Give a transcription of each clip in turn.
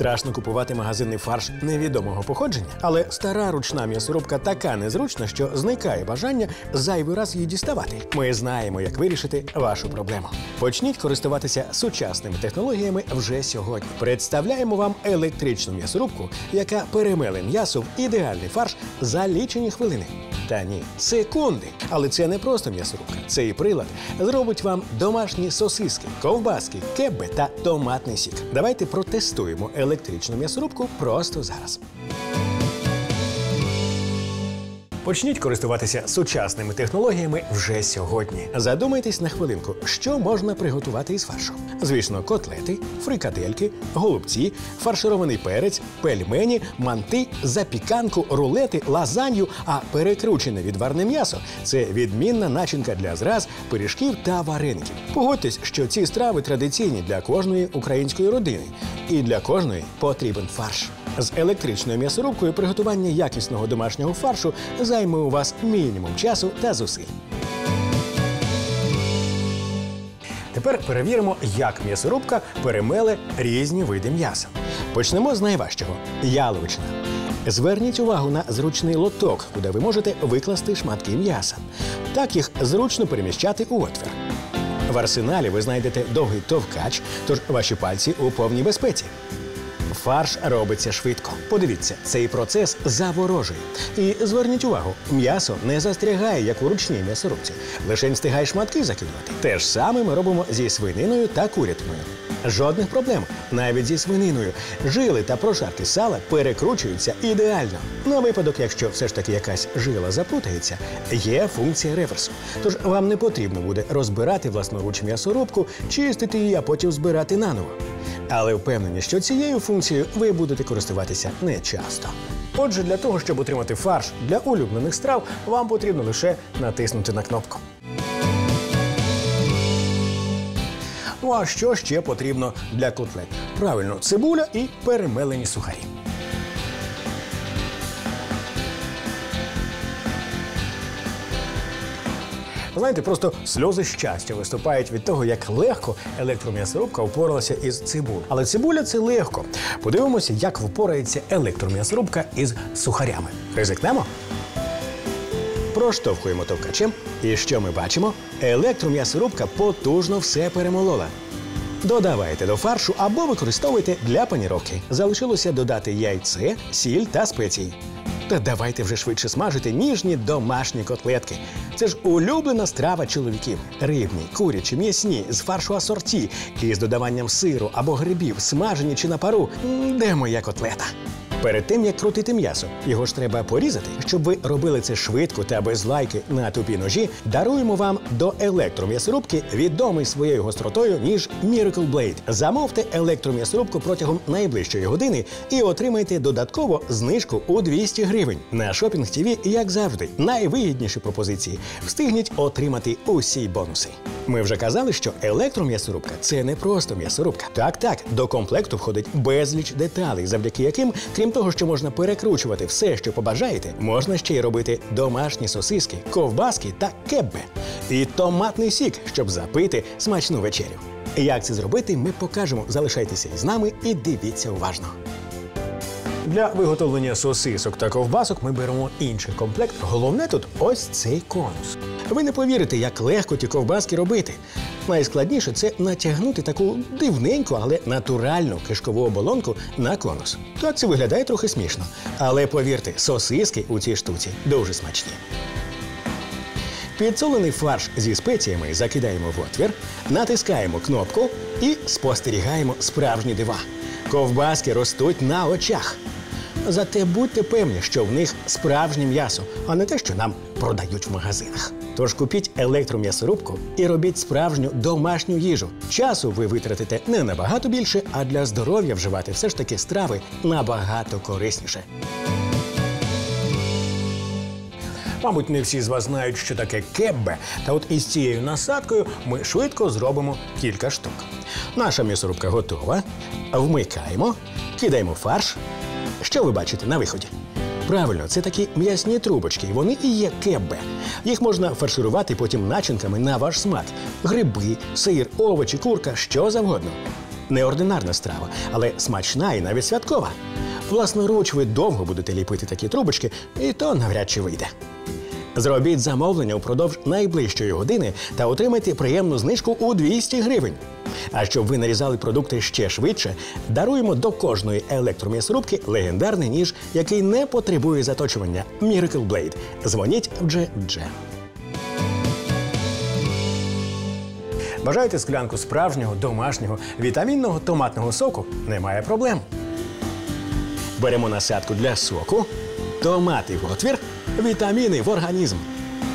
Страшно купувати магазинний фарш невідомого походження, але стара ручна м'ясорубка така незручна, що зникає бажання зайвий раз її діставати. Ми знаємо, як вирішити вашу проблему. Почніть користуватися сучасними технологіями вже сьогодні. Представляємо вам електричну м'ясорубку, яка перемеле м'ясо в ідеальний фарш за лічені хвилини. Та ні, секунди. Але це не просто м'ясорубка. Цей прилад зробить вам домашні сосиски, ковбаски, кебби та томатний сік. Давайте протестуємо електричну м'ясорубку просто зараз. Почніть користуватися сучасними технологіями вже сьогодні. Задумайтесь на хвилинку, що можна приготувати із фаршу. Звісно, котлети, фрикадельки, голубці, фарширований перець, пельмені, манти, запіканку, рулети, лазанью, а перекручене відварне м'ясо це відмінна начинка для зраз, пиріжків та вареників. Погодьтесь, що ці страви традиційні для кожної української родини, і для кожної потрібен фарш. З електричною м'ясорубкою приготування якісного домашнього фаршу займе у вас мінімум часу та зусиль. Тепер перевіримо, як м'ясорубка перемеле різні види м'яса. Почнемо з найважчого яловичина. Зверніть увагу на зручний лоток, куди ви можете викласти шматки м'яса. Так їх зручно переміщати у отвір. В арсеналі ви знайдете довгий товкач, тож ваші пальці у повній безпеці. Фарш робиться швидко. Подивіться, цей процес заворожує. І зверніть увагу, м'ясо не застрягає, як у ручній м'ясорубці. Лишень встигає шматки закидувати. Те ж саме ми робимо зі свининою та курятиною. Жодних проблем навіть зі свининою. Жили та прошарки сала перекручуються ідеально. На випадок, якщо все ж таки якась жила заплутається, є функція реверсу. Тож вам не потрібно буде розбирати власноруч м'ясорубку, чистити її, а потім збирати наново. Але впевнені, що цією функцією ви будете користуватися не часто. Отже, для того, щоб отримати фарш для улюблених страв, вам потрібно лише натиснути на кнопку. Ну а що ще потрібно для котлет? Правильно, цибуля і перемелені сухарі. Знаєте, просто сльози щастя виступають від того, як легко електром'ясорубка впоралася із цибулею. Але цибуля це легко. Подивимося, як впорається електром'ясорубка із сухарями. Ризикнемо? Проштовхуємо товкачем. І що ми бачимо? Електром'ясорубка потужно все перемолола. Додавайте до фаршу або використовуйте для паніровки. Залишилося додати яйце, сіль та спеції. Та давайте вже швидше смажити ніжні домашні котлетки. Це ж улюблена страва чоловіків. Рибні, курячі, м'ясні, з фаршу асорті і з додаванням сиру або грибів, смажені чи на пару. Де моя котлета? Перед тим як крутити м'ясо, його ж треба порізати. Щоб ви робили це швидко та без лайки на тупі ножі, даруємо вам до електром'ясорубки відомий своєю гостротою ніж Miracle Blade. Замовте електром'ясорубку протягом найближчої години і отримайте додатково знижку у 200 гривень. На Шопінг ТВ, як завжди, найвигідніші пропозиції. Встигніть отримати усі бонуси. Ми вже казали, що електром'ясорубка це не просто м'ясорубка. Так, так, до комплекту входить безліч деталей, завдяки яким, крім того, що можна перекручувати все, що побажаєте, можна ще й робити домашні сосиски, ковбаски та кеббе. І томатний сік, щоб запити смачну вечерю. Як це зробити, ми покажемо. Залишайтеся із нами і дивіться уважно. Для виготовлення сосисок та ковбасок ми беремо інший комплект. Головне тут ось цей конус. Ви не повірите, як легко ті ковбаски робити. Найскладніше це натягнути таку дивненьку, але натуральну кишкову оболонку на конус. Так це виглядає трохи смішно. Але повірте, сосиски у цій штуці дуже смачні. Підсолений фарш зі спеціями закидаємо в отвір, натискаємо кнопку і спостерігаємо справжні дива. Ковбаски ростуть на очах. Зате будьте певні, що в них справжнє м'ясо, а не те, що нам продають в магазинах. Тож купіть електром'ясорубку і робіть справжню домашню їжу. Часу ви витратите не набагато більше, а для здоров'я вживати все ж таки страви набагато корисніше. Мабуть, не всі з вас знають, що таке кеббе, та от із цією насадкою ми швидко зробимо кілька штук. Наша м'ясорубка готова. Вмикаємо, кидаємо фарш. Що ви бачите на виході? Правильно, це такі м'ясні трубочки, вони і є кеббе. Їх можна фарширувати потім начинками на ваш смак: гриби, сир, овочі, курка, що завгодно. Неординарна страва, але смачна і навіть святкова. Власноруч ви довго будете ліпити такі трубочки, і то навряд чи вийде. Зробіть замовлення упродовж найближчої години та отримайте приємну знижку у 200 гривень. А щоб ви нарізали продукти ще швидше, даруємо до кожної електром'ясорубки легендарний ніж, який не потребує заточування Miracle Blade. Дзвоніть в GG. Бажаєте склянку справжнього домашнього вітамінного томатного соку? Немає проблем. Беремо насадку для соку, томати в отвір, вітаміни в організм.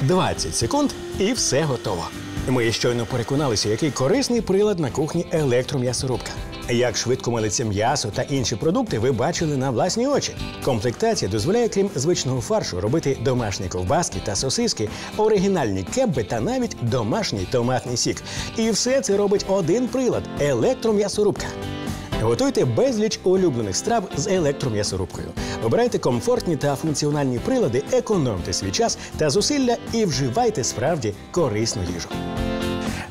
20 секунд і все готово. Ми щойно переконалися, який корисний прилад на кухні електром'ясорубка. Як швидко мелиться м'ясо та інші продукти, ви бачили на власні очі. Комплектація дозволяє, крім звичного фаршу, робити домашні ковбаски та сосиски, оригінальні кебби та навіть домашній томатний сік. І все це робить один прилад електром'ясорубка. Готуйте безліч улюблених страв з електром'ясорубкою. Обирайте комфортні та функціональні прилади, економте свій час та зусилля і вживайте справді корисну їжу.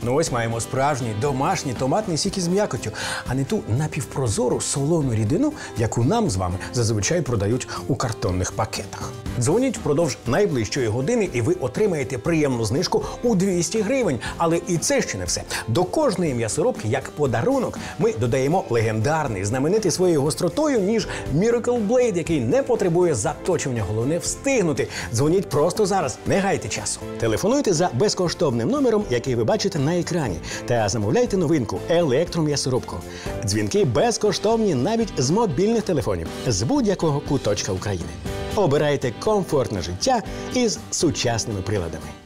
Ну ось маємо справжній домашній томатний сік із м'якоттю, а не ту напівпрозору солону рідину, яку нам з вами зазвичай продають у картонних пакетах. Дзвоніть впродовж найближчої години, і ви отримаєте приємну знижку у 200 гривень. Але і це ще не все. До кожної м'ясорубки, як подарунок, ми додаємо легендарний, знаменитий своєю гостротою, ніж Miracle Blade, який не потребує заточування. Головне встигнути. Дзвоніть просто зараз, не гайте часу. Телефонуйте за безкоштовним номером, який ви бачите екрані, та замовляйте новинку електром'ясорубку. Дзвінки безкоштовні навіть з мобільних телефонів з будь-якого куточка України. Обирайте комфортне життя із сучасними приладами.